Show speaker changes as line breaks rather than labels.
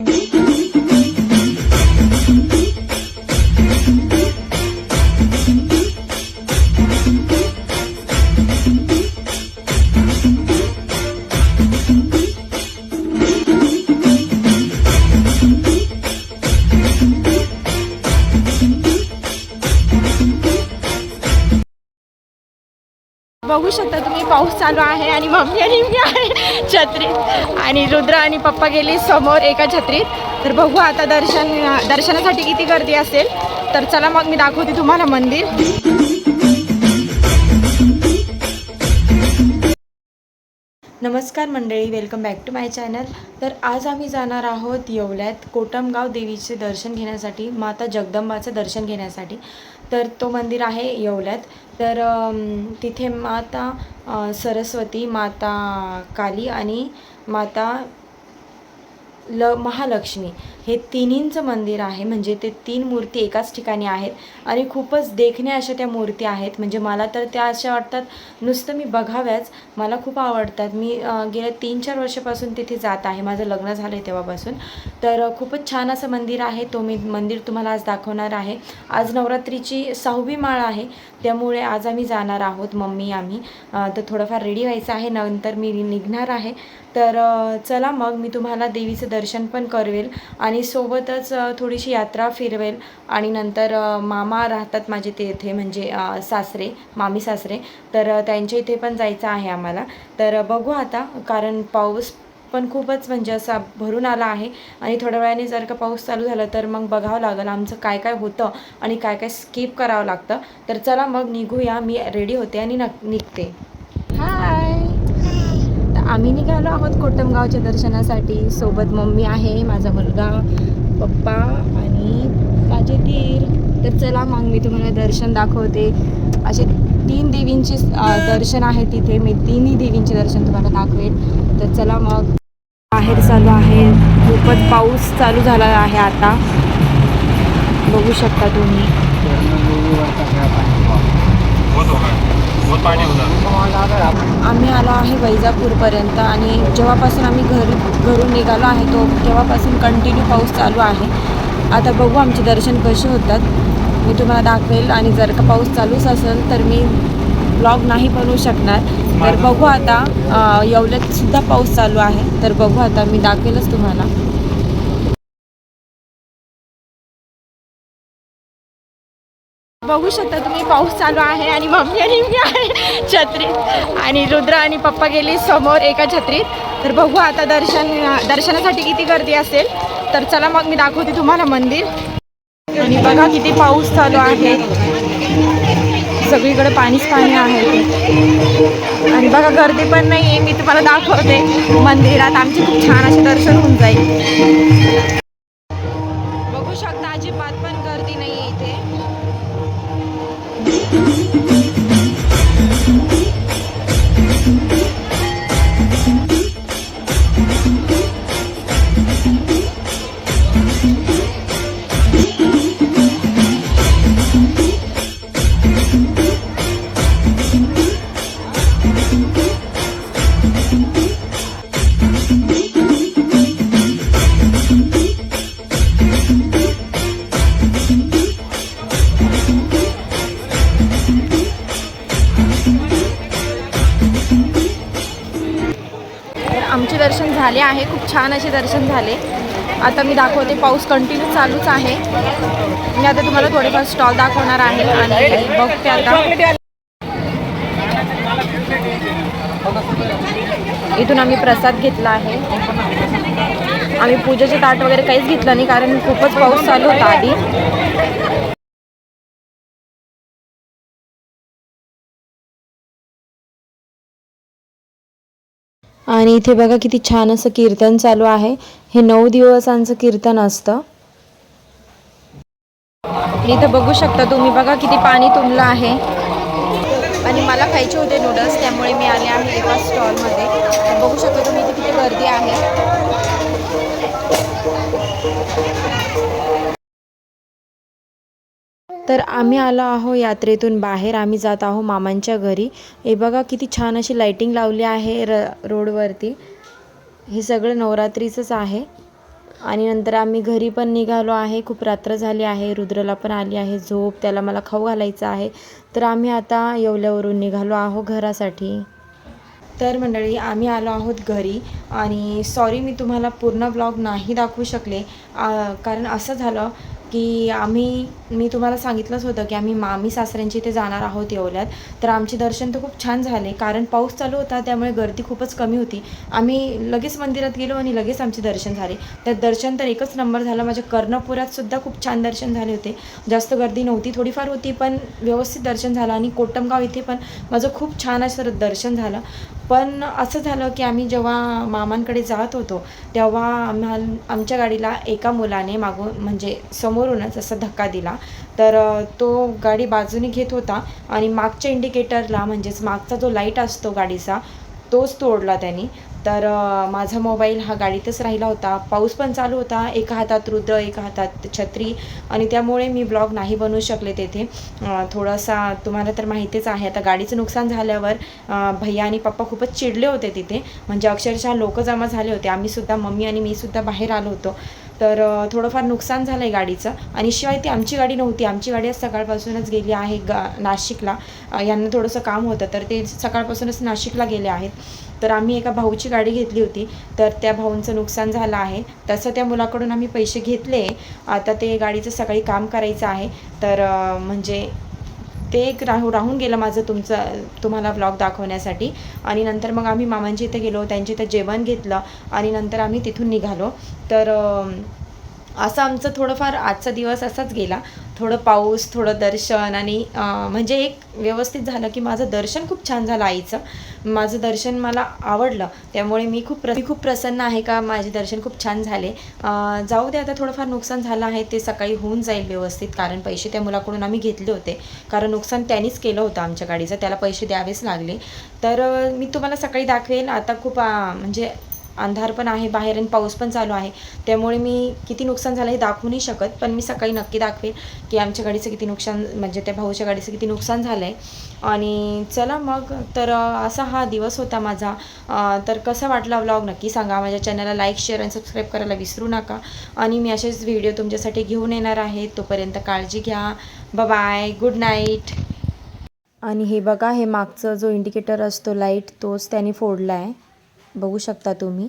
Música बघू शकता तुम्ही पाऊस चालू आहे आणि मम्मी आणि मी आहे छत्रीत. आणि रुद्र आणि पप्पा गेले समोर एका छत्रीत. तर बघू आता दर्शन दर्शनासाठी किती गर्दी असेल. तर चला मग मी दाखवते तुम्हाला मंदिर. नमस्कार मंडळी welcome back to my channel तर आज आम्ही जाणार आहोत येवल्यात कोटमगाव देवीचे दर्शन घेण्यासाठी माता जगदंबाचं दर्शन घेण्यासाठी. तर तो मंदिर आहे येवल्यात. तर तिथे माता सरस्वती माता काली आणि माता ल महालक्ष्मी. हे तिन्हींचं मंदिर आहे म्हणजे ते तीन मूर्ती एकाच ठिकाणी आहेत. आणि खूपच देखण्या अशा त्या मूर्ती आहेत. म्हणजे मला तर त्या अशा वाटतात नुसतं मी बघाव्याच. मला खूप आवडतात. मी गेल्या तीन चार वर्षापासून तिथे जात आहे. माझं लग्न झालं आहे तेव्हापासून. तर खूपच छान असं मंदिर आहे. तो मी मंदिर तुम्हाला आज दाखवणार आहे. आज नवरात्रीची सहावी माळ आहे. त्यामुळे आज आम्ही जाणार आहोत मम्मी आम्ही. तर थोडंफार रेडी व्हायचं आहे. नंतर मी निघणार आहे. तर चला मग मी तुम्हाला देवीचं दर्शन पण करवेल आणि सोबतच थोडीशी यात्रा फिरवेल आणि नंतर मामा राहतात माझे ते इथे म्हणजे सासरे मामी सासरे. तर त्यांच्या इथे पण जायचं आहे आम्हाला. तर बघू आता कारण पाऊस पण खूपच म्हणजे असा भरून आला आहे आणि थोड्या वेळाने जर का पाऊस चालू झाला तर मग बघावं लागेल आमचं काय काय होतं आणि काय काय स्किप करावं लागतं. तर चला मग निघूया. मी रेडी होते आणि नक निघते. हां आम्ही निघालो आहोत कोटमगावच्या दर्शनासाठी. सोबत मम्मी आहे माझा मुलगा पप्पा आणि माझे धीर तर चला मग मी तुम्हाला दर्शन दाखवते. असे तीन देवींचे दर्शन आहे तिथे. मी तिन्ही देवींचे दर्शन तुम्हाला दाखवेल तर चला मग. बाहेर चालू आहे. खूपच पाऊस चालू झाला आहे आता. बघू शकता तुम्ही. आम्ही आलो आहे वैजापूरपर्यंत आणि जेव्हापासून आम्ही घर घरून निघालो आहे तो तेव्हापासून कंटिन्यू पाऊस चालू आहे. आता बघू आमचे दर्शन कसे होतात. मी तुम्हाला दाखवेल आणि जर का पाऊस चालूच असेल तर मी ब्लॉग नाही बनवू शकणार. तर बघू आता अं, येवल्यात सुद्धा पाऊस चालू आहे. तर बघू आता मी दाखवेलच तुम्हाला. बघू शकता तुम्ही पाऊस चालू आहे आणि मम्मी आणि मी आहे छत्रीत. आणि रुद्र आणि पप्पा गेले समोर एका छत्रीत. तर बघू आता दर्शन दर्शनासाठी किती गर्दी असेल. तर चला मग मी दाखवते तुम्हाला मंदिर. आणि बघा किती पाऊस चालू आहे. सगळीकडे पाणीच पाणी आहे. आणि बघा गर्दी पण नाही आहे मी तुम्हाला दाखवते मंदिरात. आमचे खूप छान असे दर्शन होऊन जाईल. आमचे दर्शन झाले आहे. खूप छान असे दर्शन झाले. आता मी दाखवते पाऊस कंटिन्यू चालूच आहे. मी आता तुम्हाला थोडेफार स्टॉल दाखवणार आहे आणि बघते आता. इथून आम्ही प्रसाद घेतला आहे. आम्ही पूजेचे ताट वगैरे काहीच घेतलं नाही कारण खूपच पाऊस चालू होता आधी. आणि इथे बघा किती छान असं कीर्तन चालू आहे. हे नऊ दिवसांचं कीर्तन असतं. इथं बघू शकता तुम्ही बघा किती पाणी तुंबलं आहे. आणि मला खायचे होते नूडल्स त्यामुळे मी आले आहे तर आम्ही आलो आहो यात्रेतून बाहेर. आम्ही जात आहो मामांच्या घरी. हे बघा किती छान अशी लाईटिंग लावली आहे र रोडवरती. हे सगळं नवरात्रीचंच आहे. आणि नंतर आम्ही घरी पण निघालो आहे. खूप रात्र झाली आहे. रुद्रला पण आली आहे झोप. त्याला मला खाऊ घालायचं आहे. तर आम्ही आता येवल्यावरून निघालो आहो घरासाठी. तर मंडळी आम्ही आलो आहोत घरी. आणि सॉरी मी तुम्हाला पूर्ण ब्लॉग नाही दाखवू शकले. कारण असं झालं की आम्ही मी तुम्हाला सांगितलंच होतं की आम्ही मामी सासऱ्यांची इथे जाणार आहोत येवल्यात. तर आमचे दर्शन तर खूप छान झाले कारण पाऊस चालू होता त्यामुळे गर्दी खूपच कमी होती. आम्ही लगेच मंदिरात गेलो आणि लगेच आमचे दर्शन झाले. त्यात दर्शन तर एकच नंबर झालं माझ्या कर्णपुरात सुद्धा खूप छान दर्शन झाले होते. जास्त गर्दी नव्हती थोडीफार होती पण व्यवस्थित दर्शन झालं आणि कोटमगाव इथे पण माझं खूप छान असं दर्शन झालं. पण असं झालं की आम्ही जेव्हा मामांकडे जात होतो तेव्हा आम्हाला आमच्या गाडीला एका मुलाने मागून म्हणजे समोरूनच असा धक्का दिला. तर तो गाडी बाजूने घेत होता आणि मागच्या इंडिकेटरला म्हणजेच मागचा जो लाइट असतो गाडीचा तोच तोडला त्यांनी. तर माझा मोबाईल हा गाडीतच राहिला होता. पाऊस पण चालू होता. एका हातात रुद्र एका हातात छत्री आणि त्यामुळे मी ब्लॉग नाही बनवू शकले तेथे. थोडासा तुम्हाला तर माहितीच आहे. आता गाडीचं नुकसान झाल्यावर भैया आणि पप्पा खूपच चिडले होते तिथे. म्हणजे अक्षरशः लोक जमा झाले होते. आम्हीसुद्धा मम्मी आणि मीसुद्धा बाहेर आलो होतो. तर थोडंफार नुकसान झालं आहे गाडीचं. आणि शिवाय ती आमची गाडी नव्हती. आमची गाडी आज सकाळपासूनच गेली आहे गा नाशिकला. यांना थोडंसं काम होतं तर ते सकाळपासूनच नाशिकला गेले आहेत. तर आम्ही एका भाऊची गाडी घेतली होती. तर त्या भाऊंचं नुकसान झालं आहे. तसं त्या मुलाकडून आम्ही पैसे घेतले. आता ते गाडीचं सकाळी काम करायचं आहे. तर म्हणजे ते एक राहू राहून गेलं माझं तुमचं तुम्हाला ब्लॉग दाखवण्यासाठी. आणि नंतर मग आम्ही मामांच्या इथे गेलो त्यांच्या इथं जेवण घेतलं आणि नंतर आम्ही तिथून निघालो. तर असं आमचं थोडंफार आजचा दिवस असाच गेला. थोडं पाऊस थोडं दर्शन आणि म्हणजे एक व्यवस्थित झालं की माझं दर्शन खूप छान झालं आईचं. माझं दर्शन मला आवडलं. त्यामुळे मी खूप प्र मी खूप प्रसन्न आहे का माझे दर्शन खूप छान झाले. जाऊ दे आता थोडंफार नुकसान झालं आहे ते सकाळी होऊन जाईल व्यवस्थित कारण पैसे त्या मुलाकडून आम्ही घेतले होते. कारण नुकसान त्यांनीच केलं होतं आमच्या गाडीचं. त्याला पैसे द्यावेच लागले. तर मी तुम्हाला सकाळी दाखवेल आता खूप म्हणजे अंधार पण आहे बाहेर आणि पाऊस पण चालू आहे. त्यामुळे मी किती नुकसान झालं हे दाखवू नाही शकत पण मी सकाळी नक्की दाखवेन की आमच्या गाडीचं किती नुकसान म्हणजे त्या भाऊच्या गाडीचं किती नुकसान झालं आहे आणि चला मग तर असा हा दिवस होता माझा. तर कसा वाटला व्लॉग नक्की सांगा. माझ्या चॅनलला लाईक शेअर आणि सबस्क्राईब करायला विसरू नका. आणि मी असेच व्हिडिओ तुमच्यासाठी घेऊन येणार आहे. तोपर्यंत काळजी घ्या. बाय गुड नाईट आणि हे बघा हे मागचं जो इंडिकेटर असतो लाइट तोच त्याने फोडला आहे बघू शकता तुम्ही.